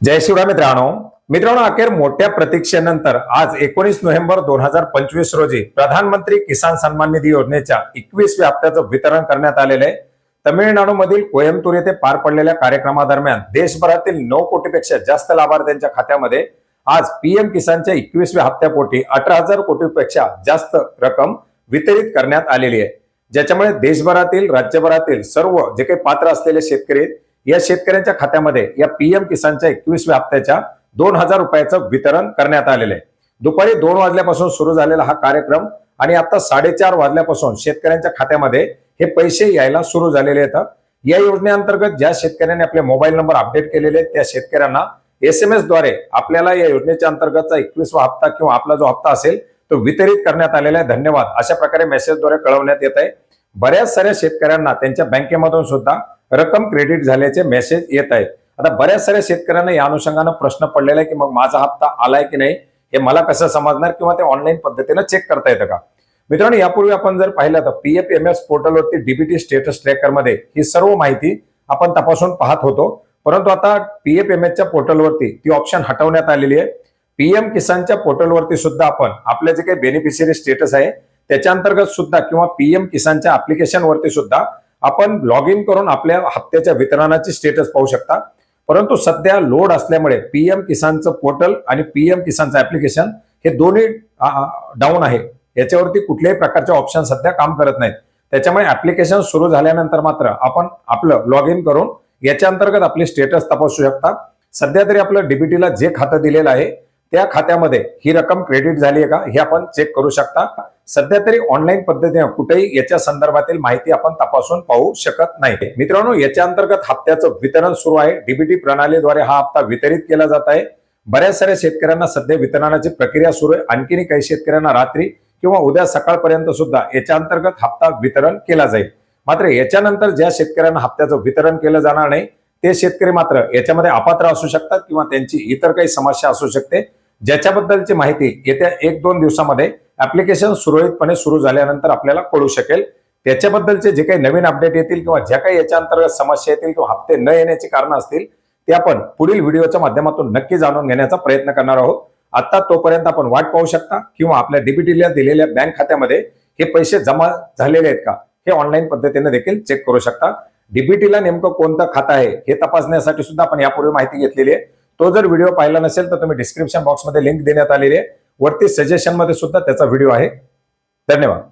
जय शिवराय मित्रांनो. मित्रांनो अखेर मोठ्या प्रतीक्षेनंतर आज एकोणीस नोव्हेंबर दोन हजार पंचवीस रोजी प्रधानमंत्री किसान सन्मान निधी योजनेच्या एकवीसव्या हप्त्याचं वितरण करण्यात आलेलं आहे. तमिळनाडूमधील कोयंबतूर येथे पार पडलेल्या कार्यक्रमादरम्यान देशभरातील नऊ कोटीपेक्षा जास्त लाभार्थ्यांच्या खात्यामध्ये आज पीएम किसानच्या एकवीसव्या हप्त्यापोटी अठरा हजार कोटीपेक्षा जास्त रक्कम वितरित करण्यात आलेली आहे. ज्याच्यामुळे देशभरातील राज्यभरातील सर्व जे काही पात्र असलेले शेतकरी या शेतकऱ्यांच्या खात्यामध्ये या पीएम किसानच्या एकवीसव्या हप्त्याच्या दोन हजार रुपयाचं वितरण करण्यात आलेलं आहे. दुपारी दोन वाजल्यापासून सुरू झालेला हा कार्यक्रम आणि आता साडेचार वाजल्यापासून शेतकऱ्यांच्या खात्यामध्ये हे पैसे यायला सुरू झालेले आहेत. या योजनेअंतर्गत ज्या शेतकऱ्यांनी आपले मोबाईल नंबर अपडेट केलेले आहेत त्या शेतकऱ्यांना एस एमद्वारे आपल्याला या योजनेच्या अंतर्गतचा एकवीसवा हप्ता किंवा आपला जो हप्ता असेल तो वितरित करण्यात आलेला आहे. धन्यवाद. अशा प्रकारे मेसेजद्वारे कळवण्यात येत आहे. बऱ्याच साऱ्या शेतकऱ्यांना त्यांच्या बँकेमधून सुद्धा रक्कम क्रेडिट झाल्याचे मेसेज येत आहेत. आता बऱ्याच साऱ्या शेतकऱ्यांना या अनुषंगानं प्रश्न पडलेला आहे की मग माझा हप्ता आलाय की नाही हे मला कसं समजणार किंवा ते ऑनलाईन पद्धतीनं चेक करता येतं का? मित्रांनो यापूर्वी आपण जर पाहिलं तर पीएफ एम एस पोर्टलवरती डीबीटी स्टेटस ट्रॅकरमध्ये ही सर्व माहिती आपण तपासून पाहत होतो. परंतु आता पीएफ एम एसच्या पोर्टलवरती ती ऑप्शन हटवण्यात आलेली आहे. पीएम किसानच्या पोर्टलवरती सुद्धा आपण आपले जे काही बेनिफिशियरी स्टेटस आहे त्याच्या अंतर्गत सुद्धा किंवा पीएम किसानच्या अप्लिकेशनवरती सुद्धा आपण लॉग इन करून आपल्या हप्त्याच्या वितरणाची स्टेटस पाहू शकता. परंतु सध्या लोड असल्यामुळे पीएम किसानचं पोर्टल आणि पीएम किसानचं ऍप्लिकेशन हे दोन्ही डाऊन आहे. याच्यावरती कुठल्याही प्रकारचे ऑप्शन सध्या काम करत नाहीत. त्याच्यामुळे ऍप्लिकेशन सुरू झाल्यानंतर मात्र आपण आपलं लॉग इन करून याच्या अंतर्गत आपली स्टेटस तपासू शकता. सध्या तरी आपलं डीबीटीला जे खातं दिलेलं आहे त्या खात्यामध्ये ही रक्कम क्रेडिट झाली आहे का हे आपण चेक करू शकता. सध्या तरी ऑनलाईन पद्धतीने कुठेही याच्या संदर्भातील माहिती आपण तपासून पाहू शकत नाही. मित्रांनो याच्या अंतर्गत हप्त्याचं वितरण सुरू आहे. डीबीटी प्रणालीद्वारे हा हप्ता वितरित केला जात आहे. बऱ्याच साऱ्या शेतकऱ्यांना सध्या वितरणाची प्रक्रिया सुरू आहे. आणखीनही काही शेतकऱ्यांना रात्री किंवा उद्या सकाळपर्यंत सुद्धा याच्या अंतर्गत हप्ता वितरण केला जाईल. मात्र याच्यानंतर ज्या शेतकऱ्यांना हप्त्याचं वितरण केलं जाणार नाही ते शेतकरी मात्र याच्यामध्ये अपात्र असू शकतात किंवा त्यांची इतर काही समस्या असू शकते. ज्याच्याबद्दलची माहिती येत्या एक दोन दिवसामध्ये ऍप्लिकेशन सुरळीतपणे सुरू झाल्यानंतर आपल्याला कळू शकेल. त्याच्याबद्दलचे जे काही नवीन अपडेट येतील किंवा ज्या काही याच्या अंतर्गत समस्या येतील किंवा हप्ते न येण्याची कारण असतील ते आपण पुढील व्हिडिओच्या माध्यमातून नक्की जाणून घेण्याचा प्रयत्न करणार आहोत. आता तोपर्यंत आपण वाट पाहू शकता किंवा आपल्या डीबीटीला दिलेल्या बँक खात्यामध्ये हे पैसे जमा झालेले आहेत का हे ऑनलाईन पद्धतीने देखील चेक करू शकता. डीबीटीला नेमकं कोणतं खातं आहे हे तपासण्यासाठी सुद्धा आपण यापूर्वी माहिती घेतलेली आहे. तो जर व्हिडिओ पाहिला नसेल तर तुम्ही डिस्क्रिप्शन बॉक्समध्ये लिंक देण्यात आलेली आहे. वरती सजेशनमध्ये सुद्धा त्याचा व्हिडिओ आहे. धन्यवाद.